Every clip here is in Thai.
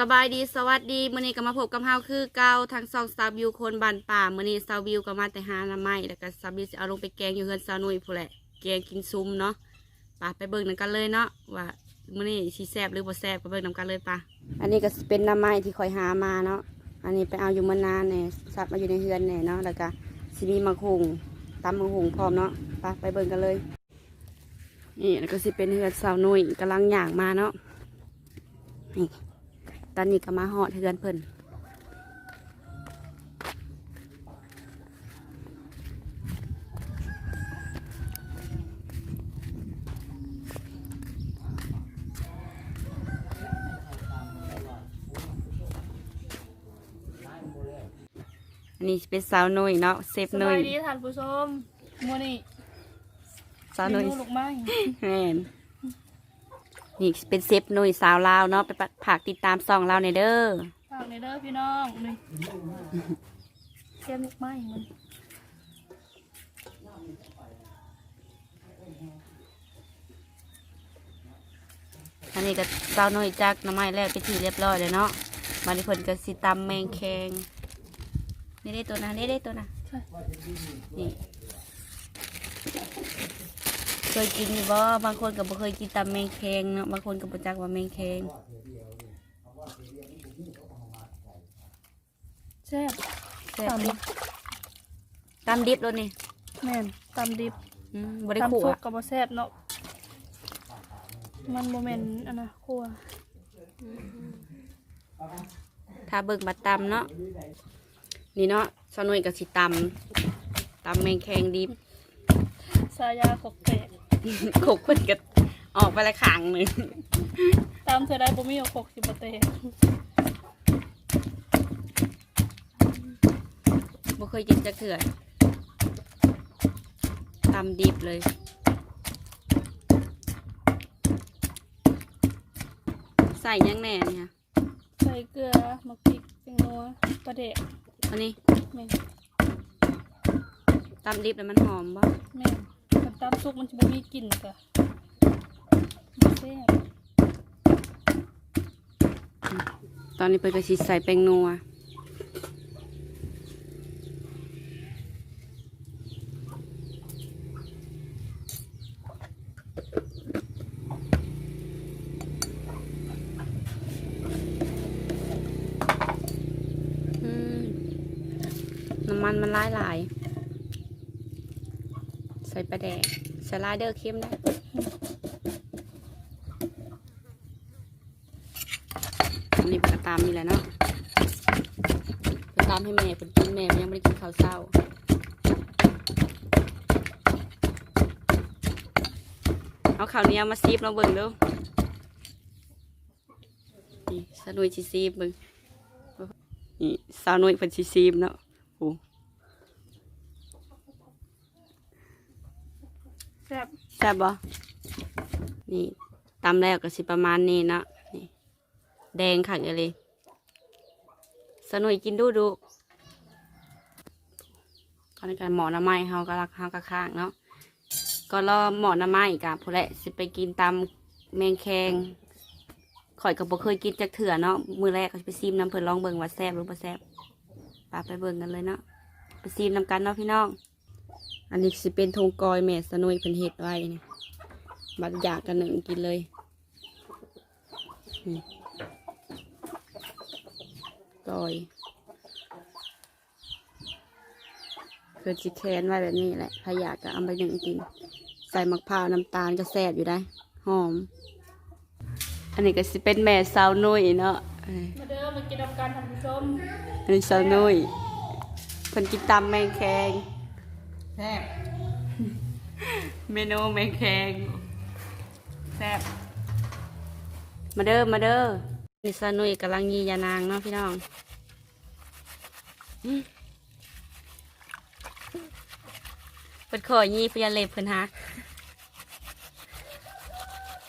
สบายดีสวัสดีมื้อนี้ก็มาพบกับเฮาคือเก่าทางซองซาวิวคนบ้านป่ามื้อนี้ซาวิวก็มาแต่หาหน้ำไม้แล้วก็ซาวิวสิเอาลงไปแกงอยู่เฮือนซาวนุ่ยพู้นแหละแกงกินซุ่มเนาะป่าไปเบิ่งนำกันเลยเนาะว่ามื้อนี้สิแซ่บหรือบ่แซ่บก็เบิ่งนำกันเลยป่าอันนี้ก็เป็นหน้ำไม้ที่คอยหามาเนาะอันนี้ไปเอาอยู่มานานแน่ซับมาอยู่ในเฮือนแน่เนาะแล้วก็สิมีมังหุงตำมังหุงพร้อมเนาะป่าไปเบิ่งกันเลย นี่แล้วก็สิเป็นเฮือนสาวนุ่ยกำลังย่างมาเนาะนี่ ตอนนี้ก็มาหอดเทือนเพิ่นอันนี้เป็นสาวนุยเนาะเซฟสนุบายยดีท่านผู้ชมมื้อนี้สาวนุยเมลูกไม้ แม่น นี่เป็นเซฟนุยสาวลาวเนาะไปผักติดตามซองเราในอยเด้อฝากในเด้อพี่น้องนี่เทียมลูกไม้มันอันนี้ก็สาวนุยจากหน้ำไม้แล้วไปนที่เรียบร้อยเลยเนาะมาดิเพิ่นก็สิตำแมงแคงนี่ได้ตัวนะนี่ได้ตัวนะใช่นี่เค ยกินอยู่บ่บางคนก็บ่เคยกินตำแมงแคงเนาะบางคนก็บ่จักว่าแมงแคงแซ่บแซ่บตำดิตำดิบแล้วนี่แม่นตำดิบอืมบ่ได้ตำขั่วสุกกับบ่แซ่บเนาะมันบ่แม่นอันน่ะครัวถ้าเบิ่งบัดตำเนาะนี่เนาะสนุยก็สิตำตำแมงแคงดิบ สายาขกแตก ขกเพิ่นก็ออกไปละข้างหนึงตำเธอได้บ่มีเอาขกสิบ่แตกบ่เคยกินจักเถื่อตำดิบเลยใส่หยังแหน่เนี่ยใส่เกลือมะพริกแตงนัวปลาเดะอันนี้แม่นตำดิบแล้วมันหอมบ่แม่น คันตำสุกมันสิบ่มีกลิ่นกะแซ่บตอนนี้เปิดกระชิใส่แป้งนัวน้ำมันมันหลายหลาย ใส่ปลาแดกส่ลาเดอร์เค็มได้อันนี้ก็ตามนี่แหละเนาะตามให้แม่เป็นกินแม่ยังไม่ได้กินข้าวเช้าเอาข้าวเหนียวมาซีบเราเบิ่งดูนี่สาวนุยชิซีบเบิ่งนี่สาวนุยเป็นชิซีบเนาะโอ้ แซ่บแซ่บบ่นี่ตำแล้วก็สิประมาณนี้เนาะนี่แดงขักเลยสนุยกินดูดูก็ในการหมอน้ำไม้เฮาก็รักเฮาก็ข้างเนาะก็รอหมอน้ำไม้กับผู้แหละสิไปกินตามแมงแคงข่อยก็บ่เคยกินจากเถื่อเนาะมือแรกก็ไปซีมน้ำเพิ่นลองเบิ่งว่าแซ่บหรือบ่แซ่บปาไปเบิ่งกันเลยเนาะไปซีมน้ำกันเนาะพี่น้อง อันนี้สิเป็นทงกอยแม่สนุยเพิ่นเฮ็ดไว้นี่บัดอยากกันหนึ่งกินเลยนี่กอยเกิดจิแคนไว้แบบนี้แหละพยากก็เอาไปหนึ่งกิน ใส่มะพร้าวน้ำตาลก็แซ่บอยู่ได้ หอม อันนี้ก็สิเป็นแม่สาวนุ้ยเนาะเอ้ยมาเด้อมากินน้ำกันท่านผู้ชมอันนี้สาวนุ้ยเพิ่นกินตำแมงแคง แซ่บเมนูแมงแคงแซ่บมาเด้อมาเด้อนี่สาวนุ้ยกำลังยียานางเนาะพี่น้องอื้อเพิ่นขอยีเพื่อนเล็บเพิ่นฮัก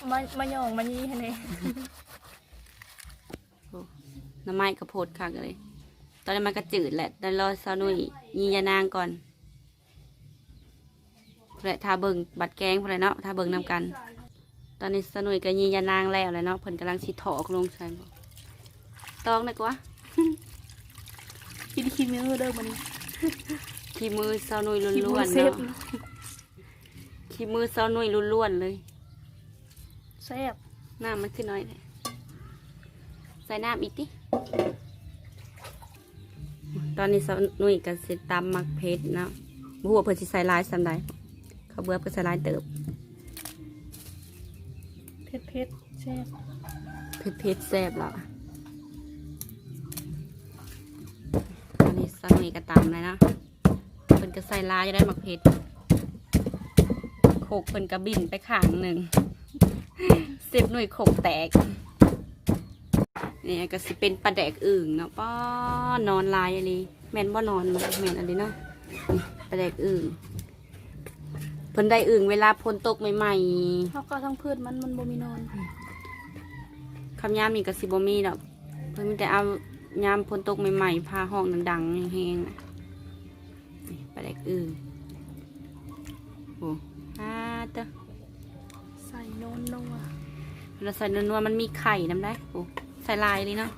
มามาหย่องมายี่ให้แน่น้ำไม้กระโพดคักเลย ตอนนี้มันก็จืดแหละแต่รอสาวนุยยียานางก่อน แหละทาเบิงบัดแกงพอเลยเนาะทาเบิงนำกัน ตอนนี้สาวนุยก็ยียานางแล้วเลยเนาะเพิ่นกำลังสิถอกลงใส่บ่ตองนะกว่ากินขี้มือเด้อมันขี้มือสาวนุ่ยขี้มืล้อวนๆเซฟเนาะขี้มือสาวนุ่ยล้วนๆเลยแซ่บน้ำมันขึ้นน้อยเลยใส่น้ำอีกติตอนนี้สาวนุ่ยกับสิตำมักเพชรเนาะบหัวาเพิ่นสิใส่ลายสำใดเขาวเบื่อเพิ่นใส่ลายเติบเผ็ดเผ็ดแซ่บเผ็ดเผ็ดแซ่บแล้วตอนนี้สาวนุ่ยก็ตำเลยนะเพิ่นก็ใส่ลายจะได้มักเพชรโขกเพิ่นก็บินไปข้างหนึ่งเสียบหน่วยโขกแตกนี่ก็สิเป็นปลาแดกอึ่งเนาะป้อนอนลายอะไรแม่นบ่นอนมันแม่นอะไรเนาะนี่ปลาแดกอึ่ง เพิ่นได้อึ่งเวลาพนตกใหม่เฮาก็ทั้งพืชมันมันบ่มีนอนๆคำยามนี่ก็สิบ่มีดอกเพิ่นมีแต่เอายามพนตกใหม่ๆพาห้องดังๆแห้งๆน่ะนี่ปลาแดกอึ่งโอ้ฮาเตอใส่นอนนัวเราใส่นัวๆมันมีไข่น้ำได้โอ้ใส่ลายเลยเนาะ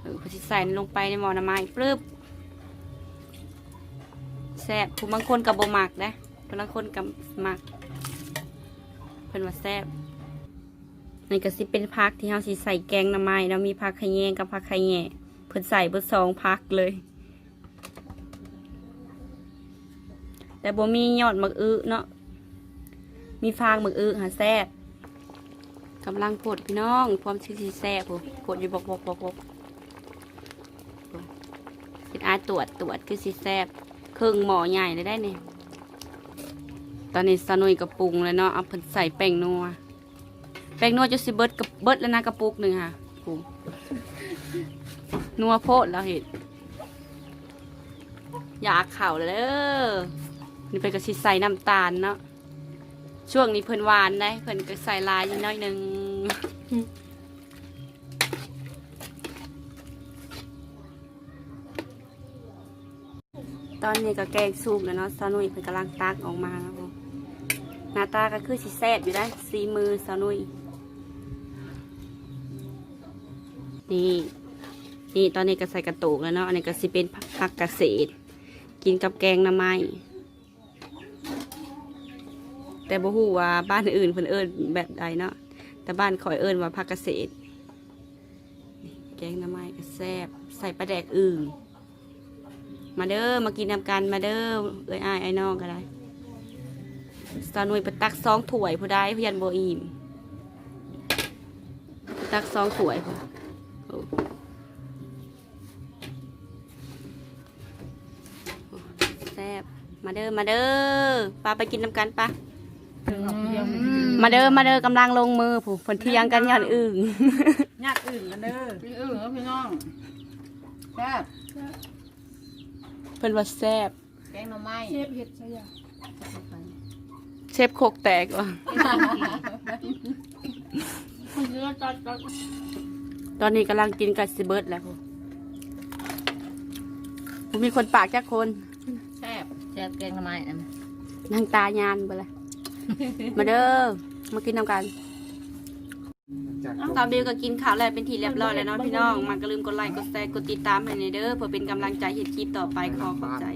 เออพอสิใส่ลงไปในหม้อน้ำไม้ปลื้บแซ่บผู้บางคนกับบหมักนะ บางคนกับหมักเพิ่นว่าแซ่บนี่ก็สิเป็นพักที่เฮาสิใส่แกงหน้ำไม้เนาะมีผักขะแยงกับผักขะแยงเพิ่นใส่เบิดสองพักเลย แต่บ่มียอดหมักอึเนาะมีฟางหมักอึหาแซ่บกำลังปวดพี่น้องพร้อมชิซีแซ่บผมปวดอยู่บอกบอกบอกบอกเป็นอาตรวจตรวจคือซีแซ่บเครื่องหมอใหญ่เลยได้เนี่ย อนนี้สนุยกระปุงเลยเนาะเอาเพิ่นใส่แป้งนัวแป้งนัวจะสิเบิดกับเบิดแล้วนะกระปุกหนึ่งค่ะปุงนัวโพดแล้วเห็ดอยากเข่าเลยเด้อนี่เป็นกระสิใส่น้ำตาลเนาะช่วงนี้เพิ่นหวานได้เพิ่นก็ใส่ลายอยู่น้อยหนึ่งตอนนี้ก็แกงสุกแล้วเนาะสาวนุยเพิ่นกำลังตักออกมาครับ หน้าตาก็คือสิแซ่บอยู่ได้สีมือสาวนุยนี่นี่ตอนนี้ก็ใส่กระตุกแล้วเนาะอันนี้ก็สิเป็นผักเกษตรกินกับแกงน้ำไม้แต่บ่ฮู้ว่าบ้านอื่นเพิ่นเอิ้นแบบใดเนาะแต่บ้านข่อยเอิ้นว่าผักเกษตรแกงน้ำไม้ก็แซ่บใส่ปลาแดกอึ่งมาเด้อมากินนำกันมาเด้อเอ้ยอ้ายไอ้น้องก็ได้ สาวหน่วยไปตักสองถ้วยผู้ใดพยันบ่อิ่มไปตักสองถ้วยผู้โอ้โอ้แซ่บมาเด้อมาเด้อปลาไปกินนำกันปะมาเด้อมาเด้อกำลังลงมือผู้ฝนเที่ยงกันย้อนอึ่งญาติอื่นกันเด้อพี่อื่นแล้วพี่น้องแซ่บเพิ่นว่าแซ่บแกงหน่อไม้เชฟเฮ็ดซะอย่างเชฟโคกแตกว่ะมันเยอะจัดจัดตอนนี้กำลังกินกับซิเบิร์ดแล้วผู้ผู้มีคนปากจักคน แซ่บแซ่บแกงหน่อไม้นะนางตายานไปเลยมาเด้อมากินน้ำกันตอนบิวก็กินข้าวแล้วเป็นทีเรียบร้อยแล้วเนาะพี่น้อง มันก็ลืมกดไลค์กดแชร์กดติดตามให้ในเด้อเพื่อเป็นกำลังใจเห็นคลิปต่อไปขอขอบใจ